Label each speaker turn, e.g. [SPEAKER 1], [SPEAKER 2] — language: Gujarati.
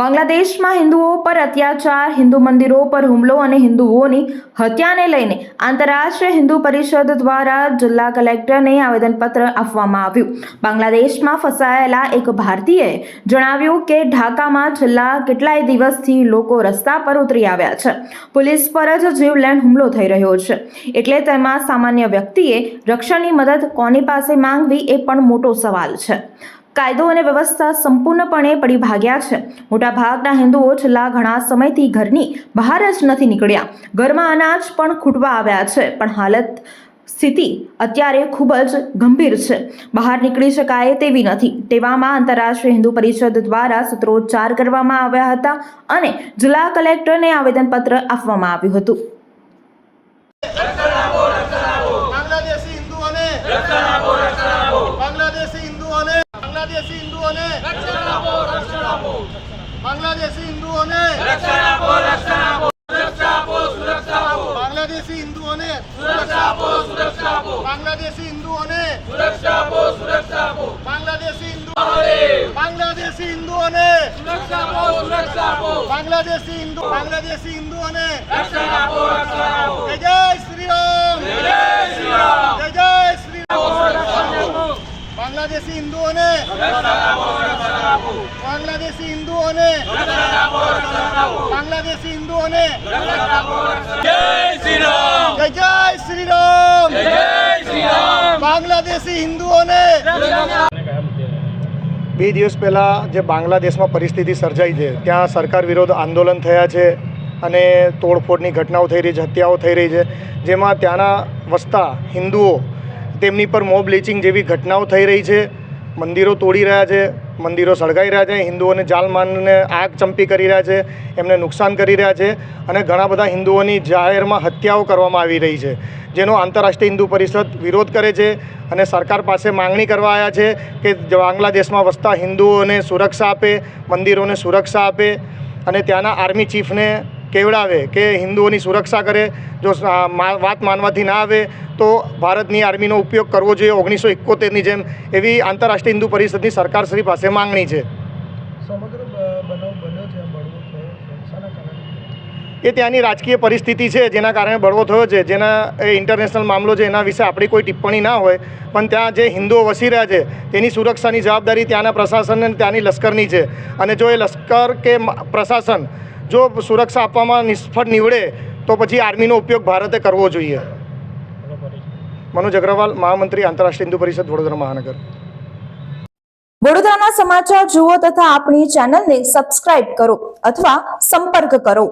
[SPEAKER 1] બાંગ્લાદેશમાં હિન્દુઓ પર અત્યાચાર, હિન્દુ મંદિરો પર હુમલો અને હિન્દુઓની હત્યાને લઈને આંતરરાષ્ટ્રીય હિન્દુ પરિષદ દ્વારા જિલ્લા કલેક્ટરને આવેદનપત્ર આપવામાં આવ્યું. બાંગ્લાદેશમાં ફસાયેલા એક ભારતીયએ જણાવ્યું કે ઢાકામાં છેલ્લા કેટલાય દિવસથી લોકો રસ્તા પર ઉતરી આવ્યા છે. પોલીસ પર જ જીવલેણ હુમલો થઈ રહ્યો છે. એટલે તેમાં સામાન્ય વ્યક્તિએ રક્ષણની મદદ કોની પાસે માંગવી એ પણ મોટો સવાલ છે. કાયદો અને વ્યવસ્થા સંપૂર્ણપણે પડી ભાગ્યા છે. મોટાભાગના હિન્દુઓ છેલ્લા ઘણા સમયથી ઘરની બહાર જ નથી નીકળ્યા. ઘરમાં અનાજ પણ ખૂટવા આવ્યા છે, પણ હાલત સ્થિતિ અત્યારે ખૂબ જ ગંભીર છે. બહાર નીકળી શકાય તેવી નથી. તેવામાં આંતરરાષ્ટ્રીય હિન્દુ પરિષદ દ્વારા સૂત્રોચ્ચાર કરવામાં આવ્યા હતા અને જિલ્લા કલેક્ટરને આવેદનપત્ર આપવામાં આવ્યું હતું
[SPEAKER 2] બાંગ્લાદેશી હિન્દુઓને બાંગ્લાદેશી હિન્દુઓને બાંગ્લાદેશી હિન્દુઓને બાંગ્લાદેશી હિન્દુઓને બાંગ્લાદેશી હિન્દુઓને બાંગ્લાદેશી હિન્દુઓને બાંગ્લાદેશી હિન્દુ બાંગ્લાદેશી હિન્દુઓને બાંગ્લાદેશી હિન્દુ બાંગ્લાદેશી હિન્દુઓને જય જય આપો રામ જય જય શ્રી રામ બાંગ્લાદેશી હિન્દુઓને બાંગ્લાદેશી હિન્દુઓને? બાંગ્લાદેશી હિન્દુઓને?
[SPEAKER 3] જય શ્રી રામ
[SPEAKER 2] જય શ્રી રામ
[SPEAKER 3] જય શ્રી રામ
[SPEAKER 2] બાંગ્લાદેશી હિન્દુઓને? બે દિવસ પહેલાં જે બાંગ્લાદેશમાં પરિસ્થિતિ સર્જાઈ છે, ત્યાં સરકાર વિરોધ આંદોલન થયા છે અને તોડફોડની ઘટનાઓ થઈ રહી છે, હત્યાઓ થઈ રહી છે, જેમાં ત્યાંના વસતા હિન્દુઓ તેમની પર મોબ લીચિંગ જેવી ઘટનાઓ થઈ રહી છે. મંદિરો તોડી રહ્યા છે, મંદિરો સળગાઈ રહ્યા છે હિન્દુઓને જાનમાનને આગ ચંપી કરી રહ્યા છે, એમને નુકસાન કરી રહ્યા છે અને ઘણા બધા હિન્દુઓની જાહેરમાં હત્યાઓ કરવામાં આવી રહી છે, જેનો આંતરરાષ્ટ્રીય હિન્દુ પરિષદ વિરોધ કરે છે અને સરકાર પાસે માંગણી કરવા આવ્યા છે કે બાંગ્લાદેશમાં વસતા હિન્દુઓને સુરક્ષા આપે, મંદિરોને સુરક્ષા આપે અને ત્યાંના આર્મી ચીફને કેવડાવે કે હિન્દુઓની સુરક્ષા કરે જો વાત માનવાથી ના આવે તો ભારતની આર્મીનો ઉપયોગ કરવો જોઈએ ઓગણીસો એકોતેરની જેમ. એવી આંતરરાષ્ટ્રીય હિન્દુ પરિષદની સરકારશ્રી પાસે માંગણી છે. એ ત્યાંની રાજકીય પરિસ્થિતિ છે જેના કારણે બળવો થયો છે. જેના એ ઇન્ટરનેશનલ મામલો છે એના વિશે આપણી કોઈ ટિપ્પણી ના હોય પણ ત્યાં જે હિન્દુઓ વસી રહ્યા છે તેની સુરક્ષાની જવાબદારી ત્યાંના પ્રશાસન અને ત્યાંની લશ્કરની છે. અને જો એ લશ્કર કે પ્રશાસન જો સુરક્ષા આપવામાં નિષ્ફળ નીવડે, તો પછી આર્મીનો ઉપયોગ ભારતે કરવો જોઈએ. મનોજ અગ્રવાલ, મહામંત્રી આંતરરાષ્ટ્રીય હિન્દુ પરિષદ, વડોદરા મહાનગર.
[SPEAKER 1] વડોદરાના સમાચાર જુઓ તથા આપણી ચેનલને સબસ્ક્રાઇબ કરો અથવા સંપર્ક કરો.